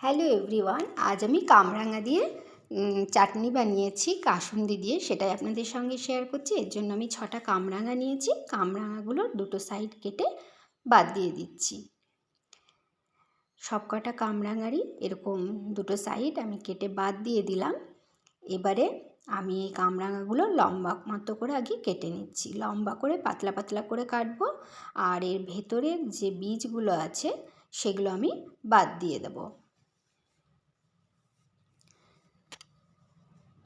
Hello everyone, আজ আমি কামরাঙা দিয়ে চাটনি বানিয়েছি, কাসুন্দি দিয়ে, সেটাই আপনাদের সঙ্গে শেয়ার করছি। এর জন্য আমি ছটা কামরাঙা নিয়েছি কামরাঙাগুলোর দুটো সাইড কেটে বাদ দিয়ে দিচ্ছি। সবকটা কামরাঙারই এরকম দুটো সাইড আমি কেটে বাদ দিয়ে দিলাম। এবারে আমি এই কামরাঙাগুলো লম্বা মতো করে আগে কেটে নিচ্ছি। লম্বা করে, পাতলা পাতলা করে কাটবো, আর এর ভেতরের যে বীজগুলো আছে, সেগুলো আমি বাদ দিয়ে দেবো।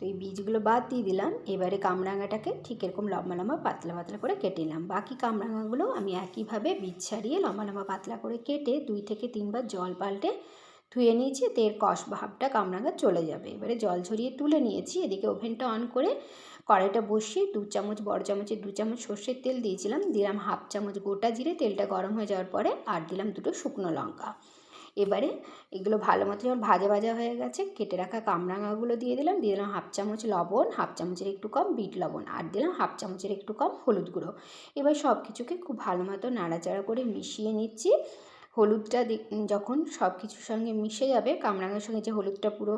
তো এই বীজগুলো বাদ দিয়ে দিলাম। এবারে কামরাঙাটাকে ঠিক এরকম লম্বা লম্বা পাতলা পাতলা করে কেটে নিলাম। বাকি কামরাঙাগুলো আমি একইভাবে বীজ ছাড়িয়ে লম্বা লম্বা পাতলা করে কেটে দুই থেকে তিনবার জল পাল্টে ধুয়ে নিয়েছি এতে এর কষ ভাবটা কামরাঙা চলে যাবে। এবারে জল ঝরিয়ে তুলে নিয়েছি, এদিকে ওভেনটা অন করে কড়াইটা বসিয়ে দু চামচ, বড় চামচের দু চামচ সর্ষের তেল দিয়েছিলাম। দিলাম হাফ চামচ গোটা জিরে, তেলটা গরম হয়ে যাওয়ার পরে আর দিলাম দুটো শুকনো লঙ্কা। এবারে এগুলো ভালো মতো যখন ভাজা ভাজা হয়ে গেছে। কেটে রাখা কামরাঙাগুলো দিয়ে দিলাম। দিয়ে দিলাম হাফ চামচ লবণ, হাফ চামচের একটু কম বিট লবণ আর দিলাম হাফ চামচের একটু কম হলুদ গুঁড়ো। এবার সব কিছুকে খুব ভালো মতো নাড়াচাড়া করে মিশিয়ে নিচ্ছি। হলুদটা যখন সব কিছুর সঙ্গে মিশে যাবে, কামরাঙার সঙ্গে যে হলুদটা পুরো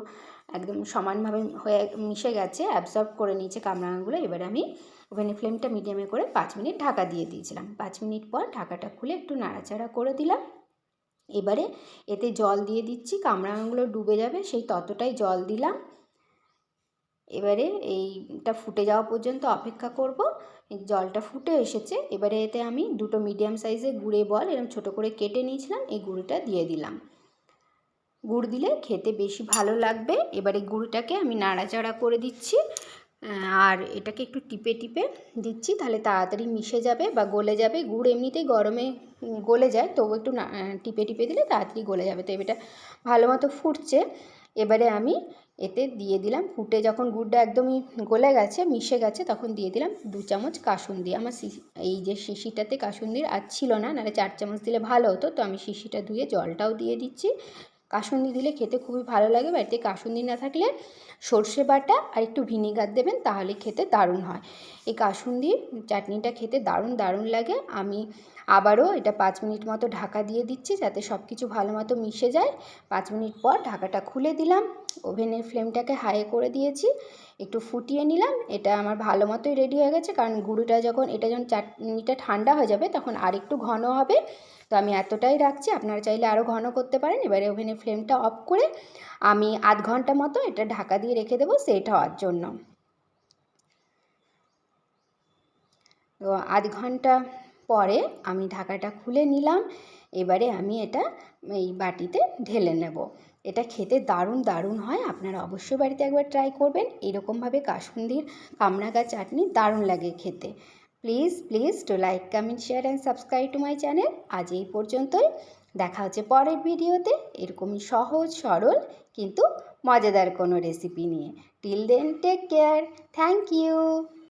একদম সমানভাবে হয়ে মিশে গেছে অ্যাবজর্ব করে নিয়েছে কামরাঙাগুলো, এবারে আমি ওভেনের ফ্লেমটা মিডিয়ামে করে পাঁচ মিনিট ঢাকা দিয়ে দিয়েছিলাম। পাঁচ মিনিট পর ঢাকাটা খুলে একটু নাড়াচাড়া করে দিলাম। এবারে এতে জল দিয়ে দিচ্ছি, কামরাঙাগুলো ডুবে যাবে, সেই ততটাই জল দিলাম। এবারে এইটা ফুটে যাওয়া পর্যন্ত অপেক্ষা করব জলটা ফুটে এসেছে। এবারে এতে আমি দুটো মিডিয়াম সাইজের গুঁড়ে বল এরকম ছোটো করে কেটে নিয়েছিলাম, এই গুঁড়োটা দিয়ে দিলাম। গুড় দিলে খেতে বেশি ভালো লাগবে। এবারে গুড়টাকে আমি নাড়াচাড়া করে দিচ্ছি। আর এটাকে একটু টিপে টিপে দিচ্ছি, তাহলে তাড়াতাড়ি মিশে যাবে বা গলে যাবে। গুড় এমনিতেই গরমে গলে যায়, তবু একটু টিপে টিপে দিলে তাড়াতাড়ি গলে যাবে। তো এটা ভালো মতো ফুটছে। এবারে আমি এতে দিয়ে দিলাম ফুটে যখন গুড়টা একদমই গলে গেছে, মিশে গেছে, তখন দিয়ে দিলাম দু চামচ কাসুন্দি। আমার এই যে শিশিটাতে কাসুন্দির আর ছিল না, নাহলে চার চামচ দিলে ভালো হতো। তো আমি শিশিটা ধুয়ে জলটাও দিয়ে দিচ্ছি। কাসুন্দি দিলে খেতে খুবই ভালো লাগে। বাড়িতে কাসুন্দি না থাকলে সর্ষে বাটা আর একটু ভিনিগার দেবেন তাহলে খেতে দারুণ হয়। এই কাসুন্দির চাটনিটা খেতে দারুণ দারুণ লাগে। আমি আবারও এটা পাঁচ মিনিট মতো ঢাকা দিয়ে দিচ্ছি যাতে সব কিছু ভালো মতো মিশে যায়। পাঁচ মিনিট পর ঢাকাটা খুলে দিলাম। ওভেনের ফ্লেমটাকে হাই করে দিয়েছি। একটু ফুটিয়ে নিলাম। এটা আমার ভালো মতোই রেডি হয়ে গেছে। কারণ গুঁড়োটা যখন, এটা যখন চাটনিটা ঠান্ডা হয়ে যাবে তখন আরেকটু ঘন হবে। তো আমি এতটাই রাখছি, আপনারা চাইলে আরও ঘন করতে পারেন। এবারে ওভেনের ফ্লেমটা অফ করে আমি আধ ঘণ্টা মতো এটা ঢাকা দিয়ে রেখে দেবো সেট হওয়ার জন্য। তো আধ ঘণ্টা পরে আমি ঢাকাটা খুলে নিলাম, এবারে আমি এটা এই বাটিতে ঢেলে নেব। এটা খেতে দারুণ দারুণ হয়, আপনারা অবশ্যই বাড়িতে একবার ট্রাই করবেন। এরকমভাবে কাসুন্দির কামরাগা চাটনি দারুণ লাগে খেতে। Please please do like comment share and subscribe to my channel আজ এই পর্যন্তই। দেখা হচ্ছে পরের ভিডিওতে। এরকমই সহজ, সরল, কিন্তু মজাদার কোনো রেসিপি নিয়ে। Till then take care thank you